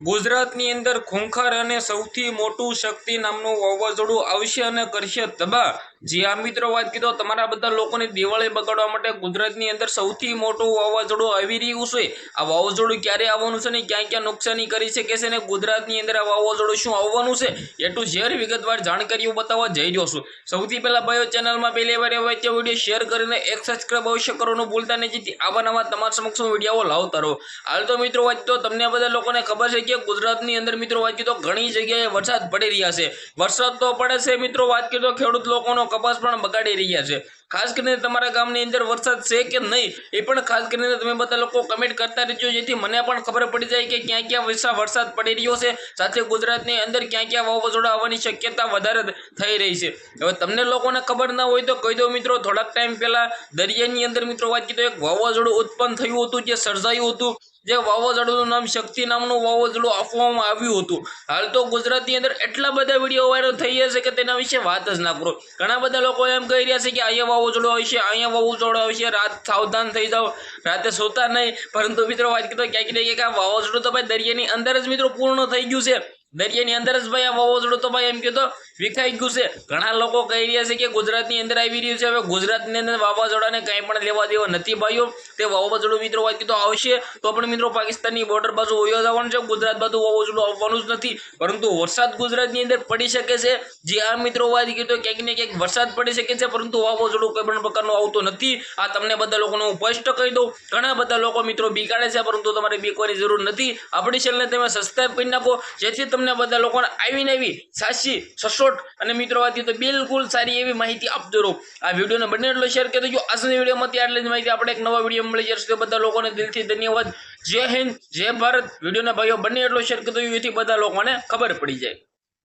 ગુજરાતની અંદર ખૂંખાર અને સૌથી મોટું શક્તિ નામનું વાવાઝોડું આવશે અને કરશે તબાહ. જે આ મિત્રો, વાત કીધો તમારા બધા લોકોની દિવાળી બગાડવા માટે ગુજરાતની અંદર સૌથી મોટું વાવાઝોડું આવી રહ્યું છે. આ વાવાઝોડું ક્યારે આવવાનું છે ને ક્યાં ક્યાં નુકસાની કરી શકે છે ને ગુજરાતની અંદર આ વાવાઝોડું શું આવવાનું છે એટલું શેર વિગતવાર જાણકારીઓ બતાવવા જઈ રહ્યો છું. સૌથી પહેલાં ભાઈઓ, ચેનલમાં પહેલી વાર એવા તે વીડિયો શેર કરીને એક સબસ્ક્રાઈબ અવશ્ય કરવાનું ભૂલતા નહીં. જેથી આવા નવા તમારા સમક્ષ હું વીડિયો લાવતા રહો. હાલ તો મિત્રો, વાત તો તમને બધા લોકોને ખબર છે કે ગુજરાતની અંદર મિત્રો વાત કીધો ઘણી જગ્યાએ વરસાદ પડી રહ્યા છે. વરસાદ તો પડે છે મિત્રો, વાત કીધો ખેડૂત લોકોનો કપાસ પણ બગાડી રહ્યા છે. ખાસ કરીને તમારા ગામની અંદર વરસાદ છે કે નહીં, એ પણ ખાસ કરીને તમે બધા લોકો કમેન્ટ કરતા રહેજો, જેથી મને પણ ખબર પડી જાય કે ક્યાં ક્યાં વરસા- વરસાદ પડી રહ્યો છે. સાથે ગુજરાતની અંદર ક્યાં ક્યાં વાવાઝોડા આવવાની શક્યતા વધારે થઈ રહી છે. હવે તમને લોકોને ખબર ના હોય તો કહી દો મિત્રો, થોડાક ટાઈમ પહેલા દરિયાની અંદર મિત્રો વાત કીધો એક વાવાઝોડું ઉત્પન્ન થયું હતું, જે સર્જાયું હતું. જે વાવાઝોડું નામ શક્તિ નામનું વાવાઝોડું આપવામાં આવ્યું હતું. હાલ તો ગુજરાતની અંદર એટલા બધા વીડિયો વાયરલ થઈ ગયા છે કે તેના વિશે વાત જ ના કરો. ઘણા બધા લોકો એમ કહી રહ્યા છે કે અહીંયા વાવાઝોડું આવશે, અહીંયા વાવાઝોડું આવશે, રાત સાવધાન થઈ જાઓ, રાતે સોતા નહીં. પરંતુ મિત્રો વાત કરતો ક્યાંક ને ક્યાંક વાવાઝોડું તો ભાઈ દરિયાની અંદર જ મિત્રો પૂર્ણ થઈ ગયું છે. દરિયાની અંદર જ ભાઈ આ વાવાઝોડું તો ભાઈ એમ કીધો વિખાઈ ગયું છે. ઘણા લોકો કહી રહ્યા છે કે ગુજરાતની અંદર આવી રહ્યું છે. હવે ગુજરાતની અંદર વાવાઝોડાને કંઈ પણ લેવા દેવા નથી ભાઈઓ. તે વાવાઝોડું મિત્રો વાત કીધો આવશે, તો પણ મિત્રો પાકિસ્તાનની બોર્ડર બાજુ વયો જવાનું છે. ગુજરાત બાજુ વાવાઝોડું આવવાનું જ નથી. પરંતુ વરસાદ ગુજરાતની અંદર પડી શકે છે. જે આ મિત્રો વાત કીધો ક્યાંક ને ક્યાંક વરસાદ પડી શકે છે, પરંતુ વાવાઝોડું કોઈ પણ પ્રકારનું આવતું નથી. આ તમને બધા લોકોને હું સ્પષ્ટ કહી દઉં. ઘણા બધા લોકો મિત્રો બીકાડે છે, પરંતુ તમારે બીકવાની જરૂર નથી. આપણી ચેનલને તમે સબસ્ક્રાઈબ કરી નાખો. જેથી તમને બધા લોકોને આવી સાચી, સચોટ અને મિત્રો વાત તો બિલકુલ સારી એવી માહિતી આપતો રહો. આ વિડીયોને બને એટલો શેર કરી દેજો. આજની વિડીયોમાંથી આટલી જ માહિતી. આપણે એક નવા વીડિયો મળી જશે. બધા લોકોને દિલથી ધન્યવાદ. જય હિન્દ, જય ભારત. વિડીયોના ભાઈઓ બને એટલો શેર કરી દો એથી બધા લોકોને ખબર પડી જાય.